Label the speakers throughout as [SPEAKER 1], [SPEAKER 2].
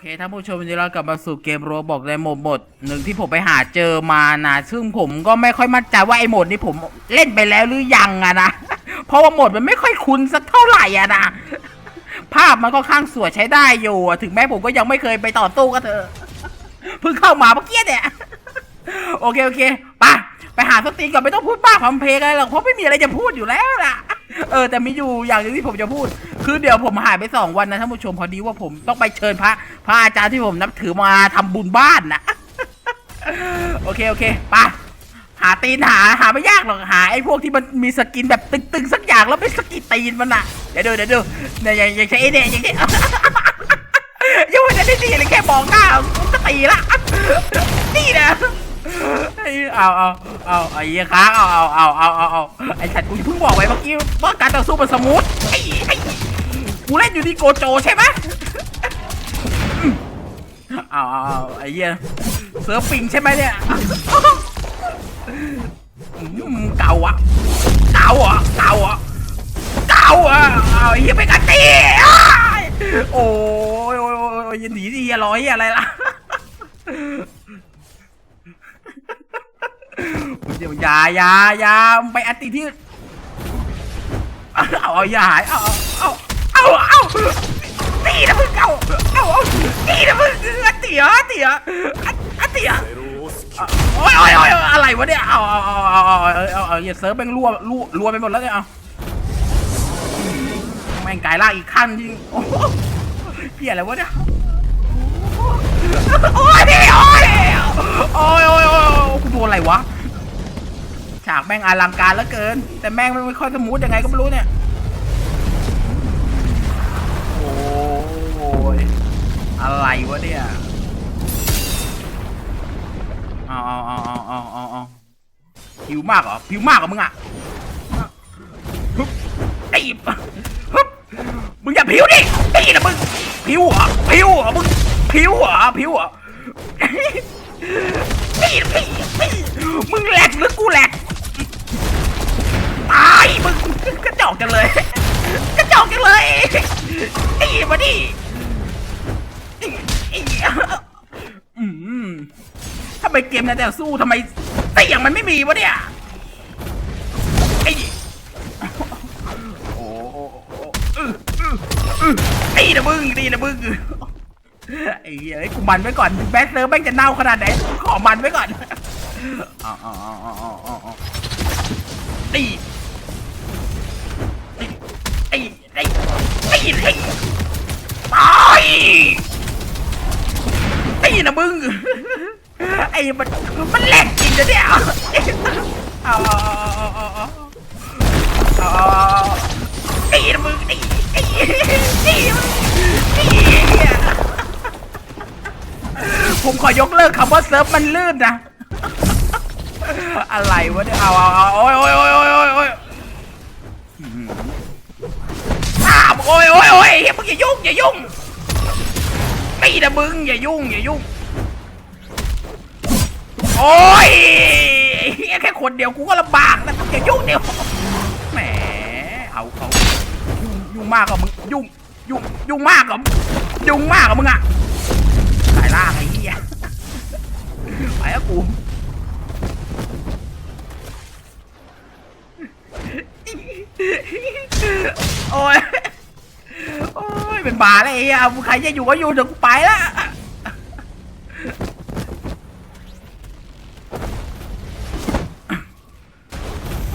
[SPEAKER 1] เคท่านผู้ชมวันนี้เรากลับมาสู่เกมโรบอกในโหมดโหมดหนึ่งที่ผมไปหาเจอมานะซึ่งผมก็ไม่ค่อยมั่นใจว่าไอ้โหมดนี้ผมเล่นไปแล้วหรือยังอะนะเพราะว่าโหมดมันไม่ค่อยคุ้นสักเท่าไหร่อะนะภาพมันก็ข้างสวยใช้ได้อยู่ถึงแม้ผมก็ยังไม่เคยไปต่อสู้กับเธอเพิ่งเข้ามาเมื่อกี้เนี่ยโอเคโอเคไปไปหาสตีก่อนไม่ต้องพูดบ้าพัมเพลงอะไรหรอกเพราะไม่มีอะไรจะพูดอยู่แล้วล่ะ เออแต่ไมีอยู่อย่างที่ผมจะพูด คือเดี๋ยวผมหายไปสองวันนะท่านผู้ชมพอดีว่าผมต้องไปเชิญพระพระอาจารย์ที่ผมนับถือมาทำบุญบ้านนะโอเคโอเคไปหาตีนหาหาไม่ยากหรอกหาไอ้พวกที่มันมีสกินแบบตึงๆสักอย่างแล้วไปสกินตีนมันน่ะเดี๋ยวดูเดี๋ยวดูเนี่ยอย่างอย่างใช้เนี่ยอย่างนี้ยังไม่ได้ตีเลยแค่มองหน้าก็ตีละนี่นะ ไอ้เอาเอาเอาไอ้เหี้ยค้างเอาเอาเอาเอาเอาเอาไอ้ฉันกูเพิ่งบอกไว้เมื่อกี้ว่าการต่อสู้มันสมูทไอ้ไอ้กูเล่นอยู่ที่โกโจใช่ไหมเอาเอาเอาไอ้เหี้ยเสือปิงใช่ไหมเนี่ยเก่าอะเก่าอะเก่าอะเก่าอะเอาไอ้เหี้ยไปกันตีอ้ายโอ้ยโอ้ยโอ้ยโอ้ยหนีดิเหี้ยร้อยอะไรล่ะ เดี๋ยวยายายาไปอัติที่เอาเอาอย่าหายเอาเอาเอาเอาตีนะมึงเอาเอาเอาตีนะมึงอัติเหรออัติเหรอติเหรโอ้ยโอ้ยโอ้ยอะไรวะเนี่ยเอาเอาเอาเอาเอาเอาเอาหย่าเซิร์ฟแม่งรั่วรั่วรั่วไปหมดแล้วเนี่ยเอาแม่งกลายล่างอีกขั้นจริงโอ้เพี้ยอะไรวะเนี่ย แม่งอลังการเหลือเกิน แต่แม่งไม่ค่อยสมูทยังไงก็ไม่รู้เนี่ย โอ้ยอะไรวะเนี่ยเอาเอาเอาเอาเอาเอาเอาผิวมากเหรอผิวมากเหรอมึงอะฮึบไอ้ฮึบมึงอย่าผิวดิไอ้นะมึงผิวเหรอผิวเหรอมึงผิวเหรอผิวเหรอพี่พี่มึงแหลกหรือกูแหลก ยมึงกระจอกจังเลย กระจอกจังเลยไอ้มาดี้อืมทำไมเกมนั้นแต่สู้ทำไมเสียงมันไม่มีวะเนี่ยไอ้โอ้โอ้โอ้อื้อเออไอ้นะมึงดีนะมึงไอ้เหี้ยไอ้กูมันไว้ก่อนแบทเซอร์แม่งจะเน่าขนาดไหนขอมันไว้ก่อนอ๋ออ๋ออ๋ออ๋ออ๋อตี ไอ้ไอ้ตายไอ้นะมึงไอ้มันมันแหลกจริงนะเนี่ยเอาเอาเอาเอาเอาเอาเอาไอ้นะมึงไอ้ไอ้ไอ้ไอ้ผมขอยกเลิกคำว่าเซิร์ฟมันลื่นนะอะไรวะเนี่ยเอาเอาเอาโอ้ยโอ้ยโอ้ยโอ้ยโอ้ย โอ้ยโอ้ยโอ้ยเฮ้ยมึงอย่ายุ่งอย่ายุ่งไม่นะมึงอย่ายุ่งอย่ายุ่งโอ้ยเฮียแค่คนเดียวกูก็ลำบากแล้วมึงอย่ายุ่งเดียวแหมเอาเอายุ่งยุ่งมากกว่ามึงยุ่งยุ่งยุ่งมากกว่ายุ่งมากกว่ามึงอะตายล่าไอ้เหี้ยไปแล้วกูโอ้ยโอ้ย เป็นบาเลยไอ้เหี้ยมึงใครจะอยู่ก็อยู่เดี๋ยวกูไปละ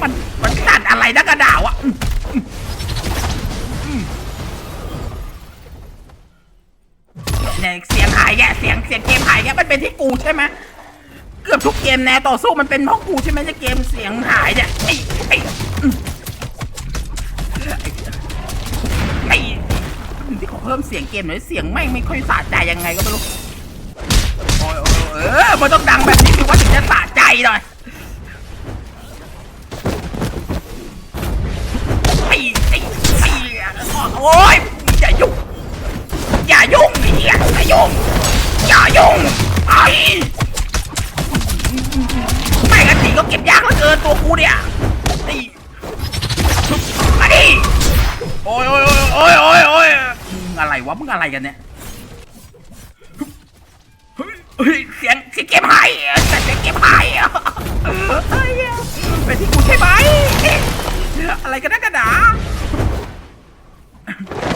[SPEAKER 1] มันมันสั่นอะไรนักกระดาวอะเนี่ยเสียงหายแกเสียงเสียงเกมหายแกมันเป็นที่กูใช่ไหมเกือบทุกเกมแนวต่อสู้มันเป็นเพราะกูใช่ไหมจะเกมเสียงหายเนี่ยไอ้ไอ้ พิ่มเสียงเกมหน่อยเสียงแม่งไม่ค่อยสะใจยังไงก็ไม่รู้โอ้ยเออมันต้องดังแบบนี้ถือว่าถึงจะสะใจหน่อยไอ้ไอ้ไอ้โอ้ยอย่ายุ่งอย่ายุ่งไอ้เหี้ยอย่ายุ่งอย่ายุ่งไอ้ไม่กันตีก็เก็บยากเหลือเกินตัวกูเนี่ยตีมาดิโอ้ยโอ้ย อ้ยโอ้ยโอ้ยมึงอะไรวะมึงอะไรกันเนี่ยฮ้ยเสียงเสียงเก็บหายเสียงเก็บหายเป็นที่กูใช่ไหมอะไรกันนักกันหนา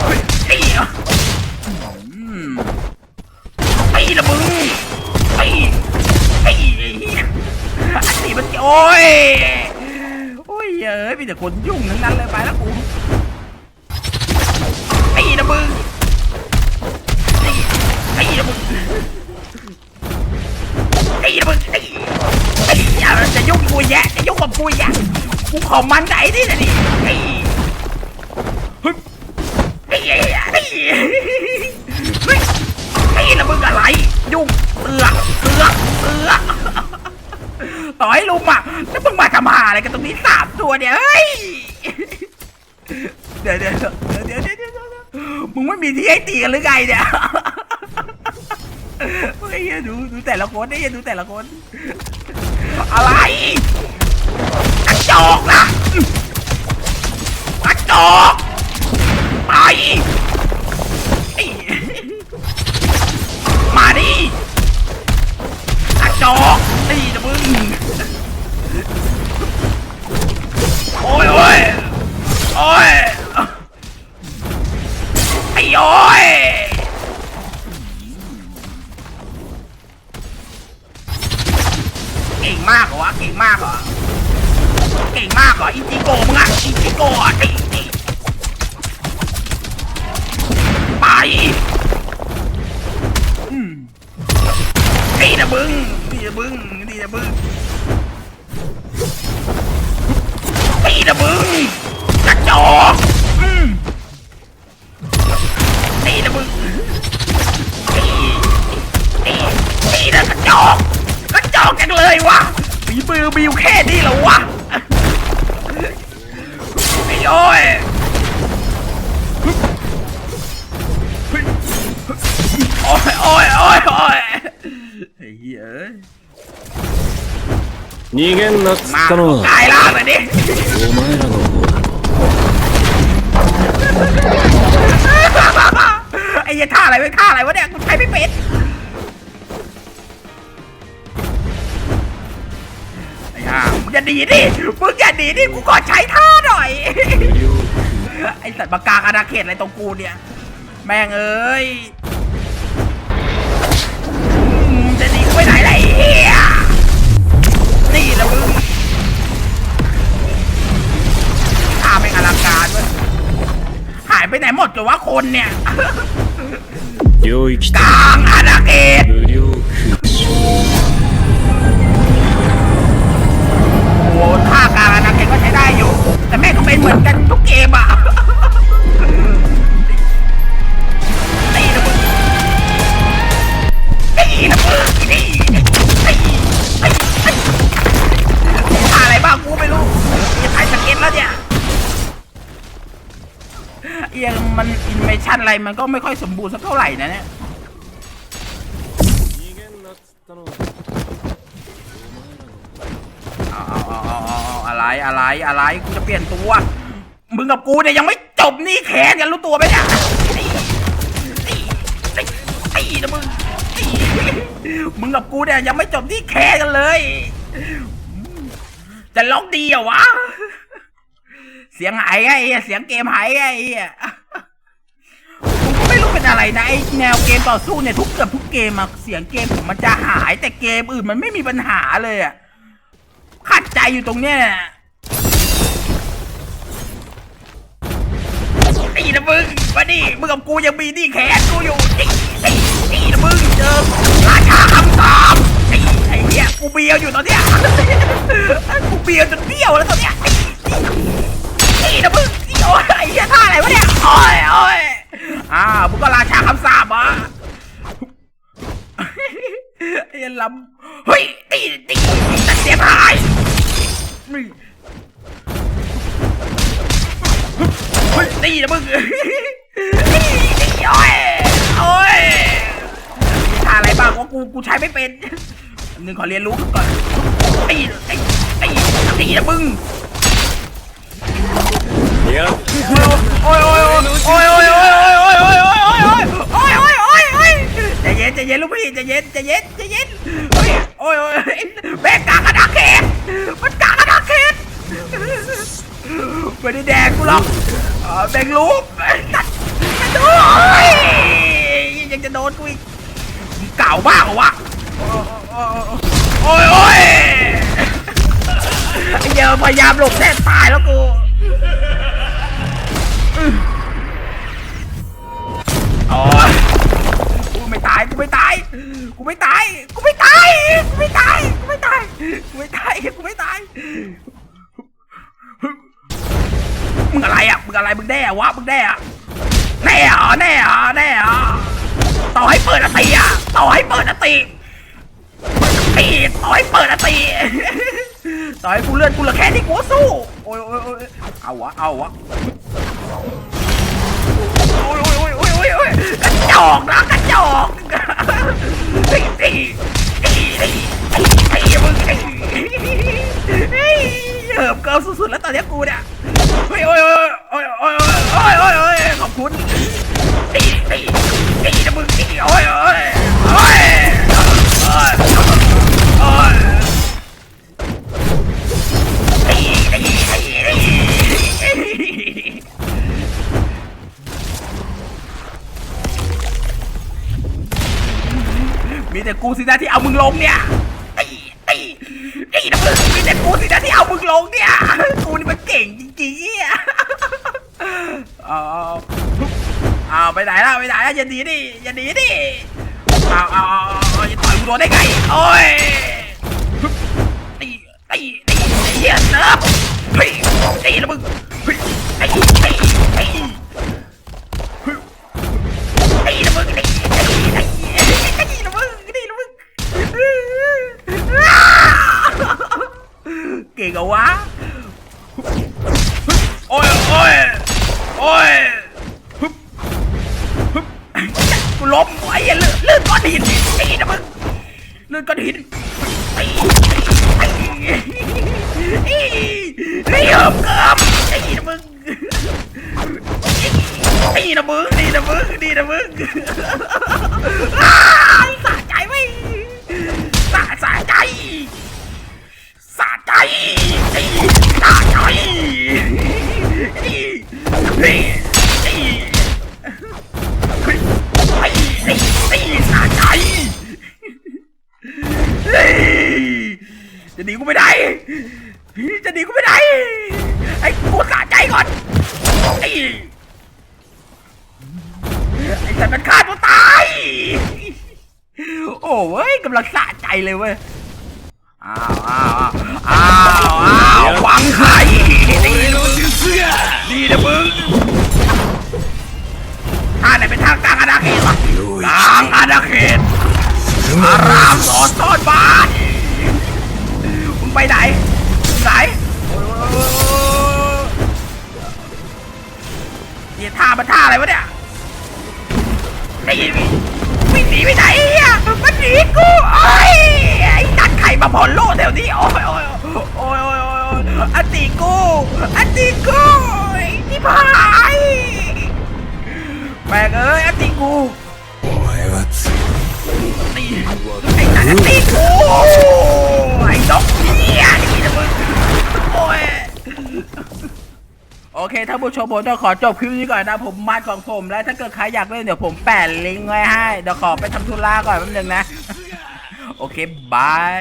[SPEAKER 1] เฮ้ยไอ้ละมึงไอ้ไอ้อันนี้มันโอ้ยโอ้ยเอ้ยมีแต่คนยุ่งทั้งนั้นเลยไปแล้วกู กูขอมันใจนี่นะนี่ไอ้เฮ้ยไอ้ไอ้ไอ้เฮ้ยไอ้ละมึงอะไร ยุ่งเสือกเสือกเสือกต่อให้ลุงอะแล้วมึงมาทำหาอะไรกันตรงนี้สามตัวเนี่ยเฮ้ยเดี๋ยวเดี๋ยวเดี๋ยวเดี๋ยวเดี๋ยวเดี๋ยวมึงไม่มีที่ให้ตีกันหรือไงเนี่ยเฮ้ยดูดูแต่ละคนนี่ดูแต่ละคน อะไร จอกนะกระจอกไปมาดิกระจอกนี่นะมึงโอ้ยโอ้ยโอ้ยไอ้โอ้ยเก่งมากเหรอวะเก่งมากเหรอ เก่งมากเหรออิจิโกะมึงอะอิจิโกะอะไอ้ไปอืมนี่นะมึงนี่นะมึงนี่นะมึงนี่นะมึงกระจอกอืมนี่นะมึงนี่นี่นี่นะกระจอกกระจอกจังเลยวะมีมือมีอยู่แค่
[SPEAKER 2] 逃げんなっつ
[SPEAKER 1] มา
[SPEAKER 2] ったのは
[SPEAKER 1] ตายล่างเลยดิ
[SPEAKER 2] お前らの方だ
[SPEAKER 1] ไอ้เหี้ยท่าอะไรไม่ท่าอะไรวะเนี่ยกูใช้ไม่เป็นไอ้ห่ามึงอย่าหนีดิมึงอย่าหนีดิกูขอใช้ท่าหน่อย ไอสัตว์ปากกาอาณาเขตอะไรตรงกูเนี่ย แม่งเอ้ย ายไปไหนหมดเลยวะคนเนี่ย
[SPEAKER 2] 领域
[SPEAKER 1] ก
[SPEAKER 2] 展
[SPEAKER 1] ลางอาณาเขต
[SPEAKER 2] 无料空袭
[SPEAKER 1] โอ้โหท่ากลางอาณาเขตก็ใช้ได้อยู่ แต่แม่งก็เป็นเหมือนกันทุกเกมอะ มันอินเมชันอะไรมันก็ไม่ค่อยสมบูรณ์สักเท่าไหร่นะเนี่ยเอาเอาเอาเอาเอาอะไรอะไรอะไรกูจะเปลี่ยนตัว มึงกับกูเนี่ยยังไม่จบนี่แขนกันรู้ตัวไหมเนี่ยไอ้นะมึงมึงกับกูเนี่ยยังไม่จบนี่แค่กันเลย จะล็อกดีเหวะ เสียงหายไงเสียงเกมหายไง รู้เป็นอะไรนะไอแนวเกมต่อสู้เนี่ยทุกเกือบทุกเกมอะเสียงเกมผมมันจะหายแต่เกมอื่นมันไม่มีปัญหาเลยอะขัดใจอยู่ตรงเนี้ยไอ้นะมึงมาดิมึงกับกูยังมีนี่แขนกูอยู่ไอ้ไอ้ไอ้นะมึงเจอราชาคำสาปไอ้ไอ้เนี้ยกูเบียวอยู่ตอนเนี้ยกูเบียวจนเบี้ยวแล้วตอนเนี้ยไอ้ไอ้นะมึงโอ้ยไอ้เหี้ยท่าอะไรวะเนี่ยโอ้ยโอ้ย อ่ามึงก็ราชาคำสาปอะไอ้ลำเฮ้ยตีตีตัดเสียหายนี่เฮ้ยตีนะมึงตีตีโอ้ยโอ้ยมีท่าอะไรบ้างวะกูกูใช้ไม่เป็นนหนึ่งขอเรียนรู้ก่อนตีตีตีตีนะมึง
[SPEAKER 2] やっ
[SPEAKER 1] โอ้ยโอ้ยโอ้ยโอ้ยโอ้ยโอ้ยโอ้ยโอ้ยโอ้ยโอ้ยโอ้ยโอ้ยโอ้ยโอ้ยใจเย็ย็นใจเย็นลูกพี่ใจเย็นใจเย็นใจเย็นเฮ้ยโอ้ยโอ้ยแม่งกลางอนาเขตมันกลางอนาเขตไม่ได้แดกกูหรอกเออแบ่งลูกตัดตัดโอ้ยยังจะโดนกูอีกเก่ามาหรอวะโอ้ยโอ้ยไอ้เหี้ยพยายามหลบแทบตายแล้วกูโตายกูไม่ตายกูไม่ตายกูไม่ตายกูไม่ตายกูไม่ตายกูไม่ตายกูไม่ตายมึงอะไรอะมึงอะไรมึงแน่วะมึงแน่อะแน่เหรอแน่เหรอแน่เหรอต่อให้เปิดอติอะต่อให้เปิดอติเปิดติต่อให้เปิดอติต่อให้กูเลื่อนกูเหลือแค่นี้กูสู้โอ้ยโอ้ยเอาวะเอาวะโอ้ยโอ้ยโอ้ยโอ้ยโอ้ยกระจอกนะกระจอ แต่กูสินะที่เอามึงลงเนี่ยตีตีตีนะมึงมีแต่กูสินะที่เอามึงลงเนี่ยกูนี่มันเก่งจริงๆอะเอาเอาเอไปไหนล่ะไปไหนล่ะอย่าหนีดิอย่าหนีดิเอาเอาเอาเอาอย่าต่อยกูโดนได้ไงโอ้ย ตีเหิมเกิมตีนะมึงไอ้นี่นะมึงนี่นะมึงนี่นะมึงอ้ายสะใจไหมสะสะใจสะใจนี่สะใจนี่นี่นี่นี่นี่สะใจจะหนีกูไม่ได้ จะหนีกูไม่ได้ไอ้กูสะใจก่อนนี่ไอ้สัตว์มันฆ่าตัวตาย โอ้เว้ยกำลังสะใจเลยเว้ย อ้าวอ้าวอ้าวอ้าวหวังไข่นี่นะมึงนี่นะมึงท่าไหนเป็นทางกลางอาณาเขตวะกลางอาณาเขตอารามสอนซ่อนบ้านมึงไปไหนไหนามาท่าอะไรวะเนี่ยไม่ยินวิ่งหนีไปไหนอะมันหนีกูโอ้ไอ้ตันไข่มาพอลโลแถวนี้โอ้ยโอ้ยโอ้ยโอ้ยอันตีกูอันตีกูที่พายแม่งเอ้ยอันตีกูนี่ไอ้ตัดอัตีกูไอ้ดอกเนี่ยนี่นะมึงโอ้ย โอเคท่านผู้ชมผมจะขอจบคลิปนี้ก่อนนะผมมาดของผมแล้วถ้าเกิดใครอยากเล่นเดี๋ยวผมแปะลิงก์ไว้ให้เดี๋ยวขอไปทำธุระก่อนแป๊บนึงนะ โอเคบาย